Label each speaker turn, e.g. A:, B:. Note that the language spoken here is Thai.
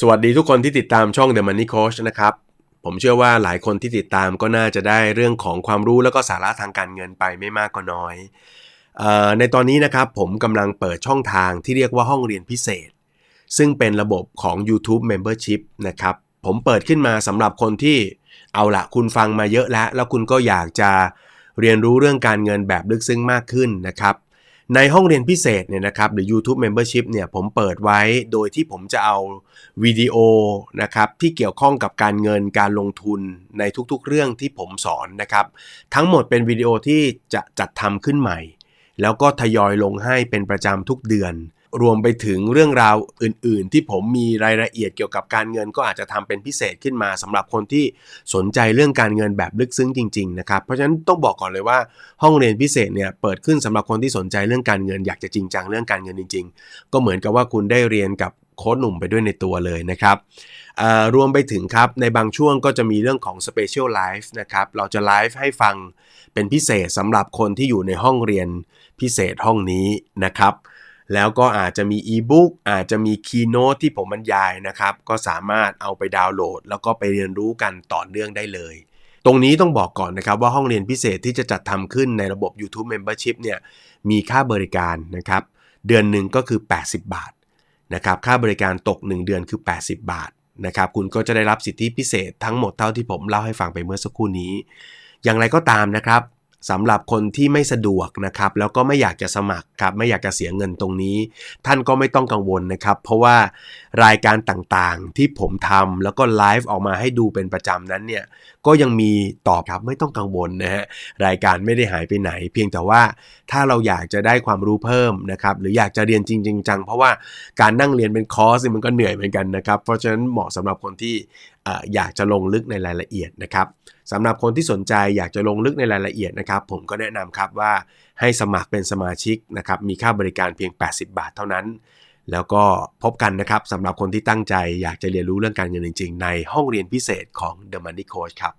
A: สวัสดีทุกคนที่ติดตามช่อง The Money Coach นะครับ ผมเชื่อว่าหลายคนที่ติดตามก็น่าจะได้เรื่องของความรู้แล้วก็สาระทางการเงินไปไม่มากก็น้อยออในตอนนี้นะครับผมกำลังเปิดช่องทางที่เรียกว่าห้องเรียนพิเศษ ซึ่งเป็นระบบของ YouTube Membership นะครับ ผมเปิดขึ้นมาสำหรับคนที่เอาละคุณฟังมาเยอะแล้ว แล้วคุณก็อยากจะเรียนรู้เรื่องการเงินแบบลึกซึ้งมากขึ้นนะครับ ในห้องเรียนพิเศษเนี่ยนะครับหรือ YouTube Membership เนี่ยผมเปิดไว้โดยที่ผมจะเอาวิดีโอนะครับที่เกี่ยวข้องกับการเงินการลงทุนในทุกๆเรื่องที่ผมสอนนะครับทั้งหมดเป็นวิดีโอที่จะจัดทำขึ้นใหม่ แล้วก็ทยอยลงให้เป็นประจำทุกเดือน รวมไปถึงเรื่องราวอื่น ๆ ที่ผมมีรายละเอียดเกี่ยวกับการเงินก็อาจจะทำเป็นพิเศษขึ้นมาสำหรับคนที่สนใจเรื่องการเงินแบบลึกซึ้งจริง ๆ นะครับ เพราะฉะนั้นต้องบอกก่อนเลยว่าห้องเรียนพิเศษเนี่ยเปิดขึ้นสำหรับคนที่สนใจเรื่องการเงิน อยากจะจริงจังเรื่องการเงินจริง ๆ ก็เหมือนกับว่าคุณได้เรียนกับโค้ชหนุ่มไปด้วยในตัวเลยนะครับรวมไปถึงครับในบางช่วงก็จะมีเรื่องของ Special Live นะครับเราจะไลฟ์ให้ฟังเป็นพิเศษสำหรับคนที่อยู่ในห้องเรียนพิเศษห้องนี้นะครับ แล้วก็อาจจะมีอีบุ๊กอาจจะมีคีโนตที่ผมบรรยายนะครับ ก็สามารถเอาไปดาวน์โหลด แล้วก็ไปเรียนรู้กันต่อเนื่องได้เลย ตรงนี้ต้องบอกก่อนนะครับว่าห้องเรียนพิเศษที่จะจัดทำขึ้นในระบบ YouTube Membership เนี่ยมีค่าบริการนะครับ เดือนหนึ่งก็คือ 80 บาทนะครับค่าบริการตก 1 เดือนคือ 80 บาทนะครับคุณก็จะได้รับสิทธิพิเศษทั้งหมดเท่าที่ผมเล่าให้ฟังไปเมื่อสักครู่นี้ อย่างไรก็ตามนะครับ สำหรับคนที่ไม่สะดวกนะครับ แล้วก็ไม่อยากจะสมัครครับ ไม่อยากจะเสียเงินตรงนี้ ท่านก็ไม่ต้องกังวลนะครับ เพราะว่ารายการต่างๆที่ผมทำแล้วก็ไลฟ์ออกมาให้ดูเป็นประจำนั้นเนี่ย ก็ยังมีตอบครับไม่ต้องกังวลนะฮะ รายการไม่ได้หายไปไหน เพียงแต่ว่าถ้าเราอยากจะได้ความรู้เพิ่มนะครับ หรืออยากจะเรียนจริง ๆ จังเพราะว่าการนั่งเรียนเป็นคอร์สมันก็เหนื่อยเหมือนกันนะครับ เพราะฉะนั้นเหมาะสำหรับคนที่ อยากจะลงลึกในรายละเอียดนะครับสำหรับคนที่สนใจอยากจะลงลึกในรายละเอียดนะครับ ผมก็แนะนำครับว่าให้สมัครเป็นสมาชิกนะครับมีค่าบริการเพียง 80 บาทเท่านั้น แล้วก็พบกันนะครับสำหรับคนที่ตั้งใจอยากจะเรียนรู้เรื่องการเงินจริง ๆ ในห้องเรียนพิเศษของ The Money Coach ครับ